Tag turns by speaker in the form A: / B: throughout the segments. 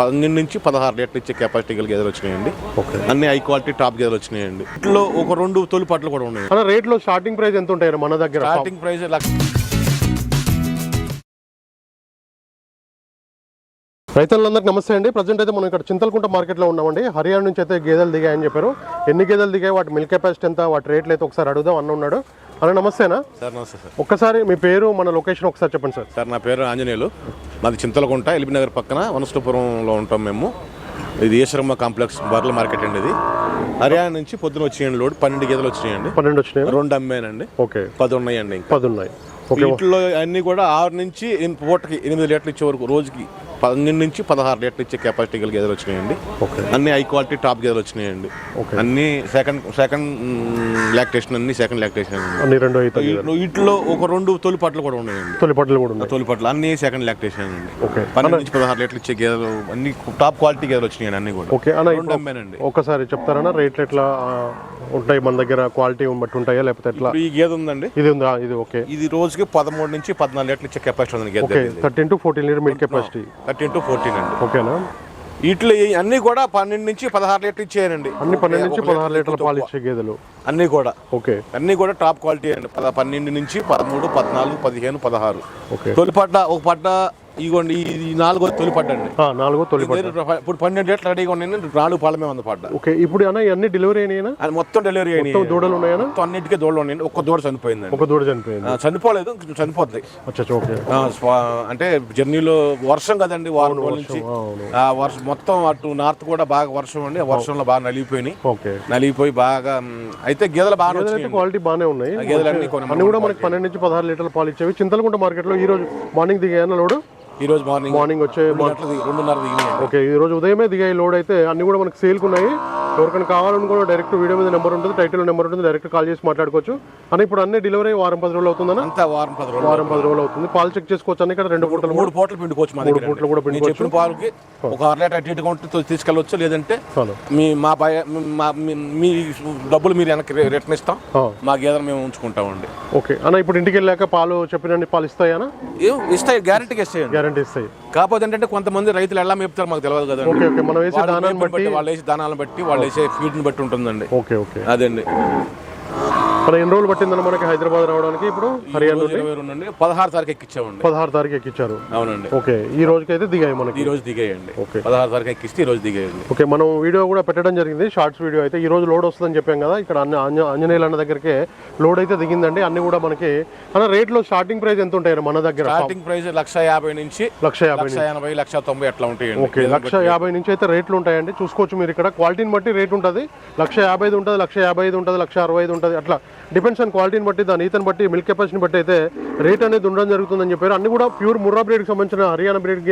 A: పన్నెండు నుంచి పదహారు లీటర్లు ఇచ్చే కెపాసిటీ గల గేదెలు వచ్చినాయండి.
B: ఓకే.
A: అన్ని హై క్వాలిటీ టాప్ గేదెలు వచ్చినాయండి. వీటిలో ఒక రెండు తొలి పట్లు కూడా ఉన్నాయి.
B: అన్న రేట్లో స్టార్టింగ్ ప్రైస్ ఎంత ఉంటాయి మన దగ్గర?
A: స్టార్టింగ్ ప్రైస్ లక్ష
B: రైతులందరికీ నమస్తే అండి. ప్రజెంట్ అయితే మనం ఇక్కడ చింతలకుంట మార్కెట్లో ఉన్నామండి. హర్యానా నుంచి అయితే గేదెలు దిగాయని చెప్పారు. ఎన్ని గేదెలు దిగాయి? వాటి మిల్క్ కెపాసిటీ ఎంత? వాటి రేట్లు అయితే ఒకసారి అడుగుదాం అన్న ఉన్నాడు. అన్న నమస్తేనా?
A: సార్ నమస్తే సార్.
B: ఒక్కసారి మీ పేరు మన లొకేషన్ ఒకసారి చెప్పండి సార్.
A: సార్ నా పేరు ఆంజనేయులు. మాది చింతలకుంట ఎల్బీ నగర్ పక్కన వనస్థపురంలో ఉంటాం మేము. ఇది ఈశ్వరమ్మ కాంప్లెక్స్ బర్ల మార్కెట్ అండి ఇది. హర్యానా నుంచి పొద్దున వచ్చినాయండి లోడ్ పన్నెండు గేదెలు వచ్చినాయండి.
B: పన్నెండు వచ్చినాయి?
A: రెండు అమ్మానండి
B: ఓకే.
A: పది ఉన్నాయండి
B: పది ఉన్నాయి. ఓకే.
A: వీటిలో అన్ని కూడా ఆరు నుంచి పూటకి ఎనిమిది లీటర్లు ఇచ్చే వరకు రోజుకి పన్నెండు నుంచి పదహారు లీటర్లు ఇచ్చే కెపాసిటీ గల గేదెలు వచ్చినాయండి. అన్ని హై క్వాలిటీ టాప్ గేదెలు వచ్చినాయండి.
B: ఓకే.
A: అన్ని సెకండ్ సెకండ్ లాక్టేషన్ అన్ని సెకండ్ లాక్టేషన్
B: అన్ని రెండు
A: వీటిలో- ఒక రెండు తొలి పట్లు కూడా ఉన్నాయండి.
B: తొలి పట్టలు కూడా ఉన్నాయి.
A: తొలి పట్లు అన్ని సెకండ్ లాక్టేషన్ అండి
B: ఓకే.
A: పన్నెండు నుంచి పదహారు లీటర్లు ఇచ్చే గేదెలు అన్ని టాప్ క్వాలిటీ గేదెలు వచ్చినాయండి అన్ని కూడా.
B: ఓకే. అన్న ఒకసారి చెప్తారన్నా రేట్లు ఎట్లా ఉంటాయి మన దగ్గర క్వాలిటీ బట్టి ఉంటాయా లేకపోతే ఎట్లా?
A: ఈ గేదె ఉందండి.
B: ఇది ఉందా? ఇది ఓకే.
A: ఇది రోజుకి పదమూడు నుంచి పద్నాలుగు లీటర్లు ఇచ్చే కెపాసిటీ ఉంది గేదె
B: thirteen to fourteen litre milk capacity
A: thirteen to fourteen అండి.
B: ఓకేనా?
A: వీటిలో అన్ని కూడా పన్నెండు నుంచి పదహారు లీటర్ ఇచ్చేయండి.
B: అన్ని పన్నెండు నుంచి పదహారు లీటర్ల పాలు ఇచ్చే గేదెలు.
A: అన్ని కూడా.
B: ఓకే.
A: అన్ని కూడా టాప్ క్వాలిటీ అండి. పన్నెండు నుంచి పదమూడు పద్నాలుగు పదిహేను పదహారు.
B: ఓకే.
A: తొలి ఒక పడ్డ ఇగోండి ఈ నాలుగో తొలి పడ్డ అండి
B: ఆ, నాలుగో తొలి
A: ఇప్పుడు పన్నెండు లీటర్లు రెడీగా ఉన్నాయి నాలుగు పాలమే ఉంది పడ్డ.
B: ఓకే ఇప్పుడు అన్న ఇవన్నీ డెలివరీ అయినాయినా?
A: అది మొత్తం డెలివరీ అయినాయి.
B: దూడలు ఉన్నాయనా?
A: మొత్తం అన్నిటికీ దోళ్ళు ఉన్నాయి ఒక్క దూడ చనిపోయిందండి.
B: ఒక దూడ చనిపోయింది.
A: చనిపోలేదు
B: ఓకే.
A: స్వా- అంటే జర్నీలో వర్షం కదండి వారం రోజుల నుంచి. వర్షం మొత్తం అటు నార్త్ కూడా బాగా వర్షం అండి వర్షంలో బాగా నలిగిపోయినాయి.
B: ఓకే.
A: నలిగిపోయి బాగా అయితే గేదెలు బాగా
B: క్వాలిటీ బాగానే ఉన్నాయి.
A: గేదెలు అన్ని
B: కూడా మనకి పన్నెండు నుంచి పదహారు లీటర్ల పాలు ఇచ్చేవి. చింతలకుంట మార్కెట్లో ఈ రోజు మార్నింగ్ దిగాయన్న లోడు?
A: ఈ రోజు మార్నింగ్
B: మార్నింగ్ వచ్చే
A: రెండున్నర దిగినాయండి
B: ఓకే ఈ రోజు ఉదయమే దిగాయి లోడ్ అయితే అన్ని కూడా మనకి సేల్కి ఎవరికైనా కావాలనుకో డైరెక్ట్ వీడియో మీద నెంబర్ ఉంటుంది టైటిల్ నెంబర్ ఉంటుంది డైరెక్ట్ కాల్ చేసి మాట్లాడుకోవచ్చు. అని ఇప్పుడు అన్ని డెలివరీ వారం పది రోజులు అవుతుందన్న?
A: అంతా వారం పది రోజులు
B: వారం పది రోజులు అవుతుంది. పాలు చెక్ చేసుకోవచ్చు అన్న ఇక్కడ రెండు పూటలు
A: మూడు పూటలు పిండుకోవచ్చు మా దగ్గర.
B: పూటలు కూడా
A: చెప్పిన పాలకి ఒక అర లీటర్ అటు ఇటుగా ఉంటే తీసుకెళ్ళవచ్చు లేదంటే మీ మా భయ మా డబ్బులు మీరు వెనక్కి రిటర్న్ ఇస్తాం. మా గేదెలు మేము ఉంచుకుంటామండి.
B: ఓకే. అన్న ఇప్పుడు ఇంటికి వెళ్ళాక పాలు చెప్పినన్ని పాలు ఇస్తాయనా
A: ఏం? ఇస్తాయి. గ్యారెంటీగా ఇస్తాయండి.
B: గ్యారంటీ ఇస్తాయి.
A: కాకపోతే ఏంటంటే కొంతమంది రైతులు ఎలా మేపుతారు మాకు తెలియదు కదండి.
B: Okay okay. మనం వేసే
A: వాళ్ళ
B: దానాన్ని బట్టి
A: వాళ్ళు వేసే దానాలను బట్టి వాళ్ళు వేసే ఫీడ్ని బట్టి ఉంటుందండి.
B: Okay okay.
A: అదండి.
B: మన ఎన్ని రోజులు పట్టిందన్న మనకి హైదరాబాద్ రావడానికి ఇప్పుడు హర్యానా
A: నుండి? పదహారు తారీఖు ఎక్కించామండి
B: పదహారు తారీఖు ఎక్కిచ్చారు.
A: అవునండి.
B: ఓకే ఈ రోజుకి అయితే దిగాయి మనకి.
A: ఈ రోజు దిగేయండి.
B: ఓకే.
A: పదహారు తారీఖు ఎక్కిస్తే ఈ రోజు దిగేయండి.
B: ఓకే మనం వీడియో కూడా పెట్టడం జరిగింది షార్ట్స్ వీడియో అయితే. ఈ రోజు లోడ్ వస్తుందని చెప్పాం కదా ఇక్కడ అన్ని ఆంజ- ఆంజనేయులు అన్న దగ్గరికి లోడ్ అయితే దిగిందండి. అన్ని కూడా మనకి అన్న రేట్లో స్టార్టింగ్ ప్రైస్ ఎంత ఉంటాయి మన దగ్గర?
A: స్టార్టింగ్ ప్రైస్ లక్ష యాభై నుంచి
B: లక్ష యాభై
A: లక్ష ఎనభై లక్ష తొంభై అట్లా ఉంటాయండి.
B: ఓకే లక్ష యాభై నుంచి అయితే రేట్లు ఉంటాయండి. చూసుకోవచ్చు మీరు ఇక్కడ. క్వాలిటీని బట్టి రేట్ ఉంటుంది. లక్ష యాభై ఐదు ఉంటుంది లక్ష యాభై ఐదు ఉంటుంది లక్ష అరవై ఐదు ఉంటుంది అట్లా. డిపెండ్స్ ఆన్ క్వాలిటీని బట్టి దాని ఈతని బట్టి మిల్క్ కెపాసిటీని బట్టి అయితే రేట్ అనేది ఉండడం జరుగుతుందని చెప్పారు. అన్ని కూడా ప్యూర్ ముర్రా బ్రీడ్కి సంబంధించిన హర్యానా బ్రీడ్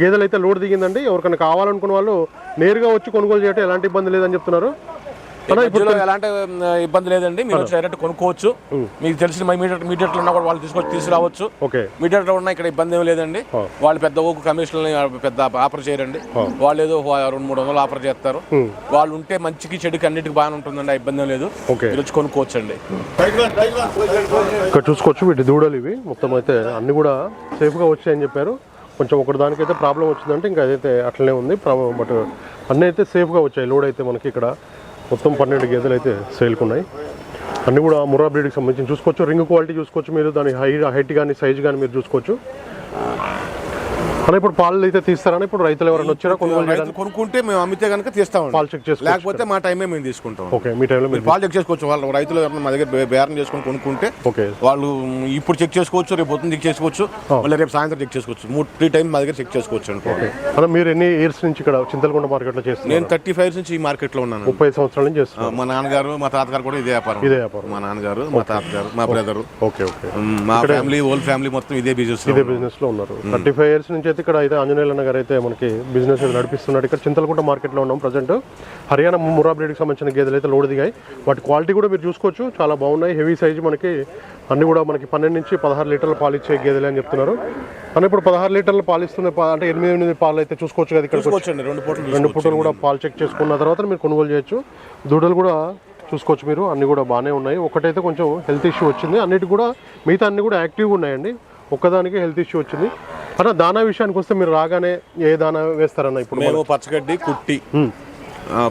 B: గేదెలు అయితే లోడ్ దిగిందండి. ఎవరికైనా కావాలనుకున్న వాళ్ళు నేరుగా వచ్చి కొనుగోలు చేయడం ఎలాంటి ఇబ్బంది లేదని చెప్తున్నారు.
A: ఎలాంటి ఇబ్బంది లేదండి. మీరు డైరెక్ట్ కొనుక్కోవచ్చు. మీకు తెలిసిన మీడియట్ మీడియట్లు ఉన్నా కూడా వాళ్ళు తీసుకొచ్చి తీసుకురావచ్చు.
B: ఓకే.
A: మీడియట్లో ఉన్నా ఇక్కడ ఇబ్బంది ఏం లేదండి. వాళ్ళు పెద్ద ఓకు కమిషన్లు పెద్ద ఆఫర్ చేయరండి. వాళ్ళు ఏదో రెండు మూడు వందలు ఆఫర్ చేస్తారు. వాళ్ళు ఉంటే మంచికి చెడుకి అన్నిటికి బాగానే ఉంటుందండి. ఆ ఇబ్బంది లేదు.
B: ఓకే.
A: మీరు వచ్చి కొనుక్కోవచ్చండి.
B: ఇక్కడ చూసుకోవచ్చు వీటి దూడలు ఇవి. మొత్తం అయితే అన్ని కూడా సేఫ్గా వచ్చాయని చెప్పారు. కొంచెం ఒకటి దానికైతే ప్రాబ్లం వచ్చిందంటే ఇంకా అదైతే అట్లనే ఉంది. బట్ అన్నీ అయితే సేఫ్గా వచ్చాయి. లోడ్ అయితే మనకి ఇక్కడ మొత్తం పన్నెండు గేదెలు అయితే సేల్కి ఉన్నాయి అన్నీ కూడా ముర్రా బ్రీడ్కి సంబంధించి చూసుకోవచ్చు. రింగ్ క్వాలిటీ చూసుకోవచ్చు మీరు. దాని హై హైట్ కానీ సైజ్ కానీ మీరు చూసుకోవచ్చు. అన్న ఇప్పుడు పాలు అయితే తీస్తారని ఇప్పుడు రైతులు ఎవరైనా వచ్చారా కొనుగోలు చేయడానికి?
A: కొనుక్కుంటే మేము అమ్మితే కనుక తీస్తామండి
B: పాలు చెక్ చేసుకోవచ్చు
A: లేకపోతే మా టైమే మేము తీసుకుంటాం.
B: ఓకే మీ టైంలో మీరు
A: పాలు చెక్ చేసుకోవచ్చు. వాళ్ళు రైతులు ఎవరైనా మా దగ్గర బే- బేరం చేసుకొని కొనుక్కుంటే
B: ఓకే.
A: వాళ్ళు ఇప్పుడు చెక్ చేసుకోవచ్చు రేపు పొద్దున్న చెక్ చేసుకోవచ్చు మళ్ళీ రేపు సాయంత్రం చెక్ చేసుకోవచ్చు. మూడు త్రీ టైం మా దగ్గర చెక్ చేసుకోవచ్చు అండి.
B: అన్న మీరు ఎన్ని ఇయర్స్ నుంచి ఇక్కడ చింతలకొండ మార్కెట్లో చేస్తున్నారు?
A: నేను థర్టీ ఫైవ్ నుంచి ఈ మార్కెట్లో ఉన్నాను.
B: ముప్పై సంవత్సరాల నుంచి చేస్తున్నారు.
A: మా నాన్నగారు మా తాతగారు కూడా ఇదే వ్యాపారం.
B: ఇదే వ్యాపారం.
A: మా నాన్నగారు మా తాతగారు మా బ్రదరు.
B: Okay okay.
A: మా ఫ్యామిలీ హోల్ ఫ్యామిలీ మొత్తం ఇదే బిజినెస్
B: ఇదే బిజినెస్లో ఉన్నారు. థర్టీ ఫైవ్ ఇయర్స్ నుంచి అయితే ఇక్కడ అయితే ఆంజనేయుల నగర్ అయితే మనకి బిజినెస్ అయితే నడిపిస్తున్నాడు ఇక్కడ చింతలకుంట మార్కెట్లో ఉన్నాం ప్రజెంట్ హర్యానా ముర్రా బ్రీడ్కి సంబంధించిన గేదెలు అయితే లోడ్ దిగాయి. వాటి క్వాలిటీ కూడా మీరు చూసుకోవచ్చు. చాలా బాగున్నాయి. హెవీ సైజ్ మనకి అన్ని కూడా మనకి పన్నెండు నుంచి పదహారు లీటర్ల పాలు ఇచ్చే గేదెలు అని చెప్తున్నారు. కానీ ఇప్పుడు పదహారు లీటర్ల పాలు ఇస్తున్న అంటే ఎనిమిది ఎనిమిది పాలు అయితే చూసుకోవచ్చు కదా ఇక్కడ
A: రెండు పూటలు
B: రెండు పూటలు కూడా పాలు చెక్ చేసుకున్న తర్వాత మీరు కొనుగోలు చేయొచ్చు. దూడలు కూడా చూసుకోవచ్చు మీరు. అన్ని కూడా బాగానే ఉన్నాయి. ఒకటైతే కొంచెం హెల్త్ ఇష్యూ వచ్చింది. అన్నిటి కూడా మిగతా అన్ని కూడా యాక్టివ్గా ఉన్నాయండి. ఒక్కదానికి హెల్త్ ఇష్యూ వచ్చింది. అన్న దానా విషయానికి వస్తే మీరు రాగానే ఏ దానా వేస్తారన్న ఇప్పుడు
A: మేము పచ్చగడ్డి కుట్టి.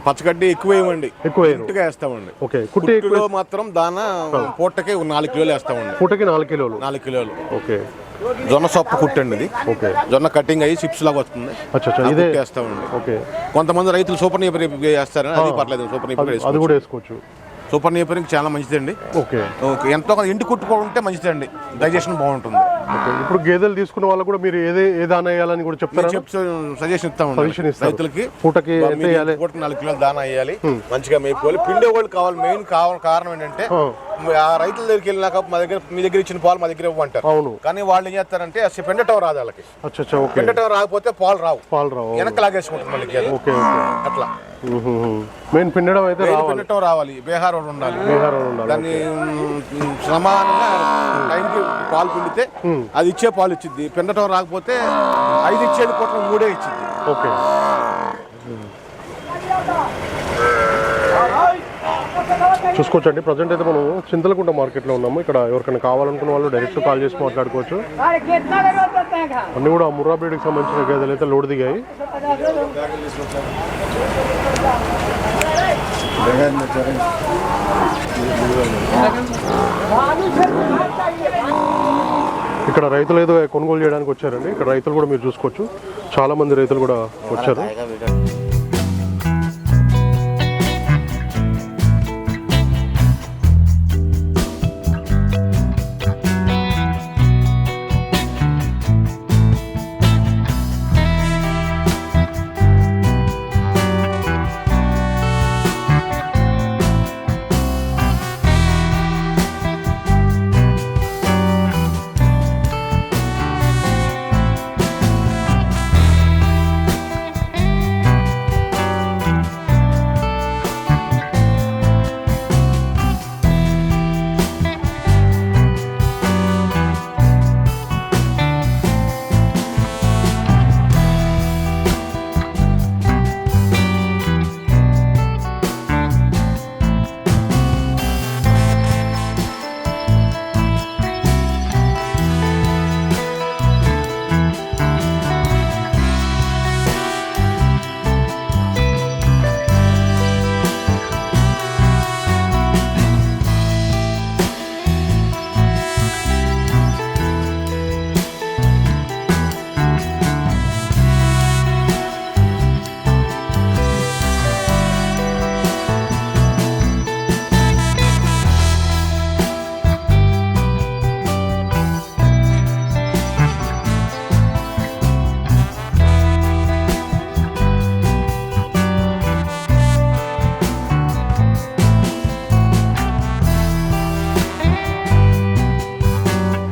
A: పచ్చగడ్డి ఎక్కువ వేయమండి
B: ఎక్కువ
A: వేస్తామండి.
B: ఓకే కుట్టి
A: కుట్టిలో మాత్రం దాన పూటకి నాలుగు కిలోలు వేస్తామండి.
B: పూటకి నాలుగు కిలోలు?
A: నాలుగు కిలోలు.
B: ఓకే.
A: జొన్న సొప్పు కుట్టండి ఇది.
B: ఓకే.
A: జొన్న కటింగ్ అయ్యి చిప్స్ లాగా వస్తుంది.
B: ఇదే
A: వేస్తామండి
B: ఓకే.
A: కొంతమంది రైతులు సూపర్ నీపర్ వేస్తారని అది పర్లేదు సూపర్ నీపర్
B: అది కూడా వేసుకోవచ్చు.
A: సూపర్ నీపరింగ్ చాలా మంచిదండి.
B: ఓకే.
A: ఓకే ఎంతో ఎండి కుట్టుకుంటే మంచిదండి. డైజెషన్ బాగుంటుంది.
B: ఇప్పుడు గేదెలు తీసుకున్న వాళ్ళకు కూడా మీరు ఏదే ఏ దానా వేయాలని కూడా చెప్తారా?
A: చెప్తే సజెషన్ ఇస్తామండి
B: Suggestion ఇస్తారు.
A: రైతులకి
B: పూటకి ఎంత
A: మీరు
B: వేయాలి?
A: పూటకి నాలుగు కిలోలు దానా వేయాలి. మంచిగా మేపుకోవాలి. పిండే వాళ్ళు కావాలి. మెయిన్ కావాలి కారణం ఏంటంటే
B: ఆ,
A: రైతుల దగ్గరికి వెళ్ళినాక మా దగ్గర మీ దగ్గర ఇచ్చిన పాలు మా దగ్గర ఇవ్వమంటారు.
B: అవును.
A: కానీ వాళ్ళు ఏం చేస్తారంటే అసలు పెండటం రాదు వాళ్ళకి. పెండటం రాకపోతే పాలు రావు.
B: పాలు రావు
A: వెనక్కి లాగేసుకుంటుంది మళ్ళీ.
B: ఓకే
A: అట్లా.
B: మెయిన్ పిండడం అయితే
A: పెండటం రావాలి. బీహార్ ఉండాలి.
B: బీహార్ ఉండాలి
A: దాన్ని సమానంగా టైంకి పాలు పిండితే అది ఇచ్చే పాలు ఇచ్చింది పిండటం రాకపోతే ఐదు ఇచ్చేది కొట్టడం మూడే ఇచ్చింది
B: ఓకే. చూసుకోవచ్చండి. ప్రజెంట్ అయితే మనం చింతలకుంట మార్కెట్లో ఉన్నాము. ఇక్కడ ఎవరికైనా కావాలనుకున్న వాళ్ళు డైరెక్ట్ కాల్ చేసి మాట్లాడుకోవచ్చు. అన్నీ కూడా ముర్రా బ్రీడ్కి సంబంధించిన గేదెలు అయితే లోడ్ దిగాయి. ఇక్కడ రైతులు ఏదో కొనుగోలు చేయడానికి వచ్చారండి. ఇక్కడ రైతులు కూడా మీరు చూసుకోవచ్చు. చాలామంది రైతులు కూడా వచ్చారు.